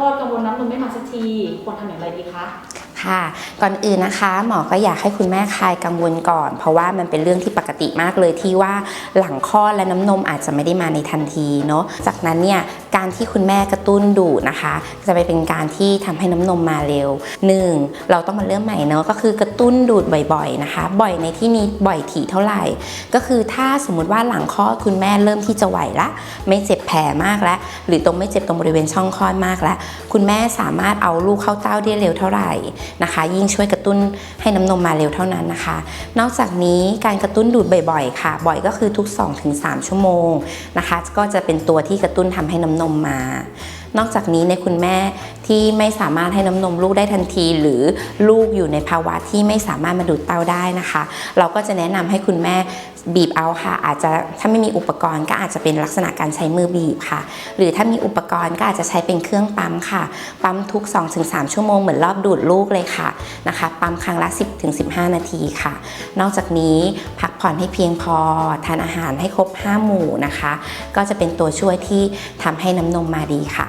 ลอดกังวลน้ำนมไม่มาสักทีควรทำอย่างไรดีคะ ค่ะ ก่อนอื่นนะคะหมอก็อยากให้คุณแม่คลายกังวลก่อน เพราะว่ามันเป็นเรื่องที่ปกติมากเลยที่ว่าหลังคลอดและน้ำนมอาจจะไม่ได้มาในทันทีเนาะจากนั้นเนี่ยการที่คุณแม่กระตุ้นดูดนะคะ จะไปเป็นการที่ทำให้น้ำนมมาเร็ว 1. เราต้องมาเริ่มใหม่เนาะก็คือกระตุ้นดูดบ่อยๆนะคะ บ่อยในที่นี้บ่อยถี่เท่าไหร่ ก็คือถ้าสมมุติว่าหลังคลอดคุณแม่เริ่มที่จะไหวละ ไม่เจ็บแผลมากแล้ว หรือตรงไม่เจ็บตรงบริเวณช่องคลอดมากแล้ว คุณแม่สามารถเอาลูกเข้าเต้าได้เร็วเท่าไหร่นะคะ ยิ่งช่วยกระตุ้นให้น้ำนมมาเร็วเท่านั้นนะคะ นอกจากนี้การกระตุ้นดูดบ่อยๆ ค่ะ บ่อยก็คือทุก 2-3 ชั่วโมงนะคะ ก็จะเป็นตัวที่กระตุ้นทำให้น้ำนมมานอกจากนี้ในคุณแม่ ที่ไม่สามารถให้น้ำนมลูกได้ทันที หรือลูกอยู่ในภาวะที่ไม่สามารถมาดูดเต้าได้นะคะ เราก็จะแนะนำให้คุณแม่บีบเอาค่ะ อาจจะถ้าไม่มีอุปกรณ์ก็อาจจะเป็นลักษณะการใช้มือบีบค่ะ หรือถ้ามีอุปกรณ์ก็อาจจะใช้เป็นเครื่องปั๊มค่ะ ปั๊มทุก 2-3 ชั่วโมงเหมือนรอบดูดลูกเลยค่ะนะคะ ปั๊มครั้งละ 10-15 นาทีค่ะ นอกจากนี้พักผ่อนให้เพียงพอ ทานอาหารให้ครบ 5 หมู่นะคะ ก็จะเป็นตัวช่วยที่ทำให้น้ำนมมาดีค่ะ